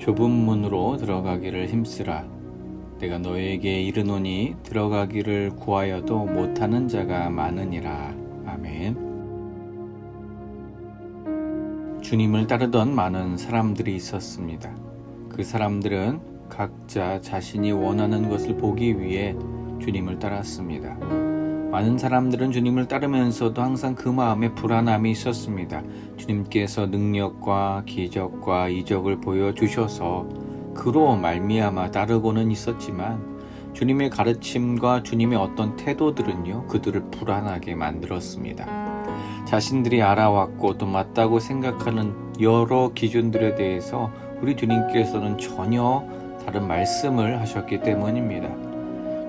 좁은 문으로 들어가기를 힘쓰라. 내가 너에게 이르노니 들어가기를 구하여도 못하는 자가 많으니라. 아멘. 주님을 따르던 많은 사람들이 있었습니다. 그 사람들은 각자 자신이 원하는 것을 보기 위해 주님을 따랐습니다. 많은 사람들은 주님을 따르면서도 항상 그 마음에 불안함이 있었습니다. 주님께서 능력과 기적과 이적을 보여주셔서 그로 말미암아 따르고는 있었지만 주님의 가르침과 주님의 어떤 태도들은요 그들을 불안하게 만들었습니다. 자신들이 알아왔고 또 맞다고 생각하는 여러 기준들에 대해서 우리 주님께서는 전혀 다른 말씀을 하셨기 때문입니다.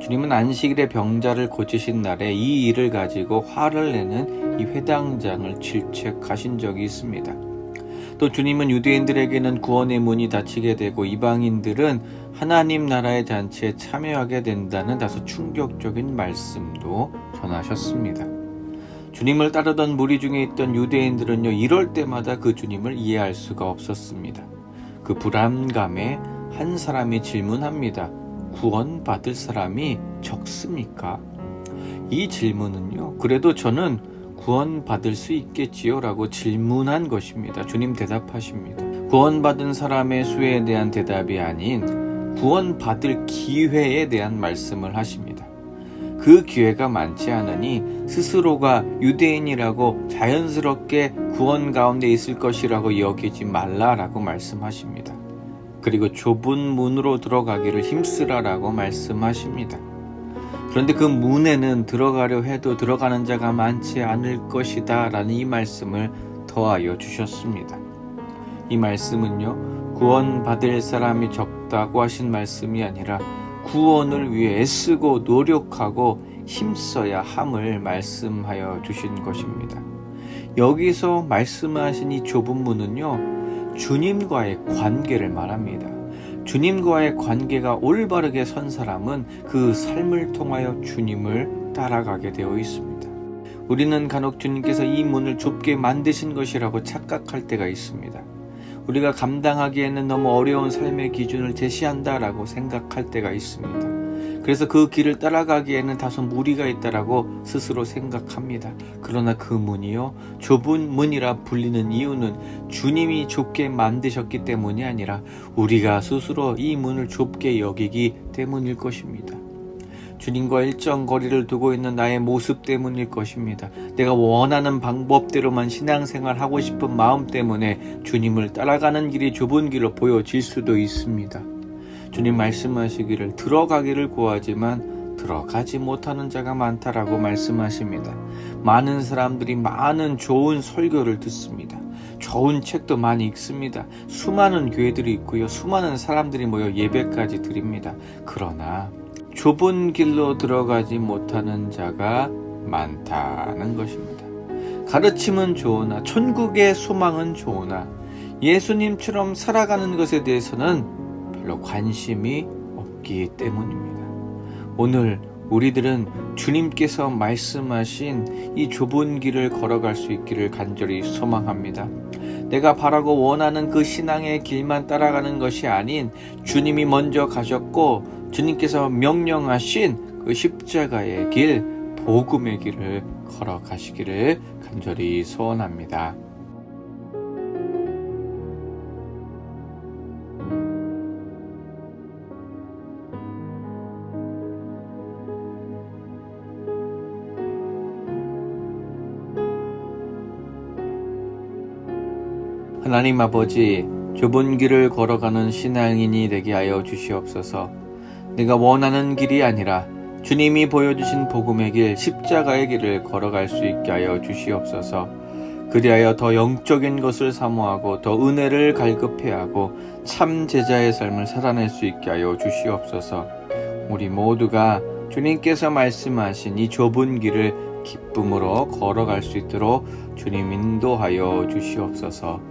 주님은 안식일에 병자를 고치신 날에 이 일을 가지고 화를 내는 이 회당장을 질책하신 적이 있습니다. 또 주님은 유대인들에게는 구원의 문이 닫히게 되고 이방인들은 하나님 나라의 잔치에 참여하게 된다는 다소 충격적인 말씀도 전하셨습니다. 주님을 따르던 무리 중에 있던 유대인들은요, 이럴 때마다 그 주님을 이해할 수가 없었습니다. 그 불안감에 한 사람이 질문합니다. 구원받을 사람이 적습니까? 이 질문은요, 그래도 저는 구원받을 수 있겠지요? 라고 질문한 것입니다. 주님 대답하십니다. 구원받은 사람의 수에 대한 대답이 아닌 구원받을 기회에 대한 말씀을 하십니다. 그 기회가 많지 않으니 스스로가 유대인이라고 자연스럽게 구원 가운데 있을 것이라고 여기지 말라라고 말씀하십니다. 그리고 좁은 문으로 들어가기를 힘쓰라라고 말씀하십니다. 그런데 그 문에는 들어가려 해도 들어가는 자가 많지 않을 것이다 라는 이 말씀을 더하여 주셨습니다. 이 말씀은요, 구원받을 사람이 적다고 하신 말씀이 아니라 구원을 위해 애쓰고 노력하고 힘써야 함을 말씀하여 주신 것입니다. 여기서 말씀하신 이 좁은 문은요, 주님과의 관계를 말합니다. 주님과의 관계가 올바르게 선 사람은 그 삶을 통하여 주님을 따라가게 되어 있습니다. 우리는 간혹 주님께서 이 문을 좁게 만드신 것이라고 착각할 때가 있습니다. 우리가 감당하기에는 너무 어려운 삶의 기준을 제시한다라고 생각할 때가 있습니다. 그래서 그 길을 따라가기에는 다소 무리가 있다라고 스스로 생각합니다. 그러나 그 문이요, 좁은 문이라 불리는 이유는 주님이 좁게 만드셨기 때문이 아니라 우리가 스스로 이 문을 좁게 여기기 때문일 것입니다. 주님과 일정 거리를 두고 있는 나의 모습 때문일 것입니다. 내가 원하는 방법대로만 신앙생활 하고 싶은 마음 때문에 주님을 따라가는 길이 좁은 길로 보여질 수도 있습니다. 주님 말씀하시기를 들어가기를 구하지만 들어가지 못하는 자가 많다라고 말씀하십니다. 많은 사람들이 많은 좋은 설교를 듣습니다. 좋은 책도 많이 읽습니다. 수많은 교회들이 있고요. 수많은 사람들이 모여 예배까지 드립니다. 그러나 좁은 길로 들어가지 못하는 자가 많다는 것입니다. 가르침은 좋으나 천국의 소망은 좋으나 예수님처럼 살아가는 것에 대해서는 별로 관심이 없기 때문입니다. 오늘 우리들은 주님께서 말씀하신 이 좁은 길을 걸어갈 수 있기를 간절히 소망합니다. 내가 바라고 원하는 그 신앙의 길만 따라가는 것이 아닌 주님이 먼저 가셨고 주님께서 명령하신 그 십자가의 길, 복음의 길을 걸어가시기를 간절히 소원합니다. 하나님 아버지, 좁은 길을 걸어가는 신앙인이 되게 하여 주시옵소서. 내가 원하는 길이 아니라 주님이 보여주신 복음의 길, 십자가의 길을 걸어갈 수 있게 하여 주시옵소서. 그리하여 더 영적인 것을 사모하고 더 은혜를 갈급해 하고 참 제자의 삶을 살아낼 수 있게 하여 주시옵소서. 우리 모두가 주님께서 말씀하신 이 좁은 길을 기쁨으로 걸어갈 수 있도록 주님 인도하여 주시옵소서.